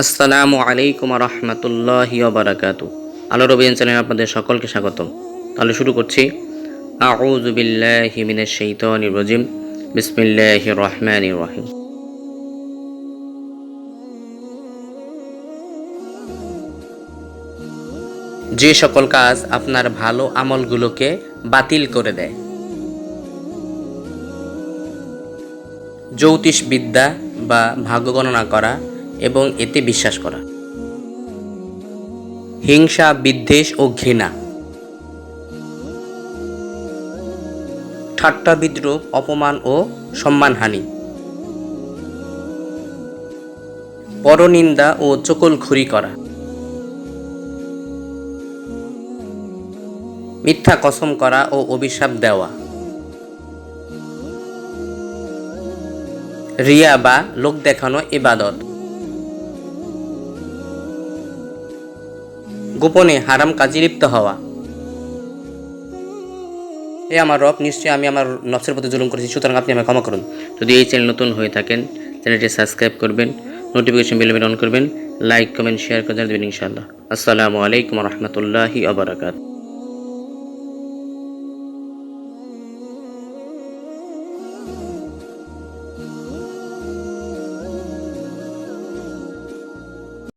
আসসালামু আলাইকুম রহমতুল্লাহি বারাকাত আলো রবিয়ান চ্যানেলে আপনাদের সকলকে স্বাগতম। তাহলে শুরু করছি। আউযু বিল্লাহি মিনাশ শাইতানির রাজিম। বিসমিল্লাহির রহমানির রহিম। যে সকল কাজ আপনার ভালো আমলগুলোকে বাতিল করে দেয়। জ্যোতিষ বিদ্যা বা ভাগ্য গণনা করা এবং এতে বিশ্বাস করা। হিংসা, বিদ্বেষ ও ঘৃণা। ঠাট্টা, বিদ্রুপ, অপমান ও সম্মানহানি। পরনিন্দা ও চকলখুরি করা। মিথ্যা কসম করা ও অভিশাপ দেওয়া। রিয়া বা লোক দেখানো ইবাদত। গোপনে হারাম কাজে লিপ্ত হওয়া। এ আমার রব, নিশ্চয়ই আমি আমার নফসের প্রতি জুলুম করেছি, সুতরাং আপনি আমাকে ক্ষমা করুন। যদি এই চ্যানেল নতুন হয়ে থাকেন চ্যানেলটি সাবস্ক্রাইব করবেন নোটিফিকেশন বেল অন করবেন লাইক কমেন্ট শেয়ার করে দেবেন ইনশাআল্লাহ। আসসালামু আলাইকুম রহমতুল্লাহি আবরাকাত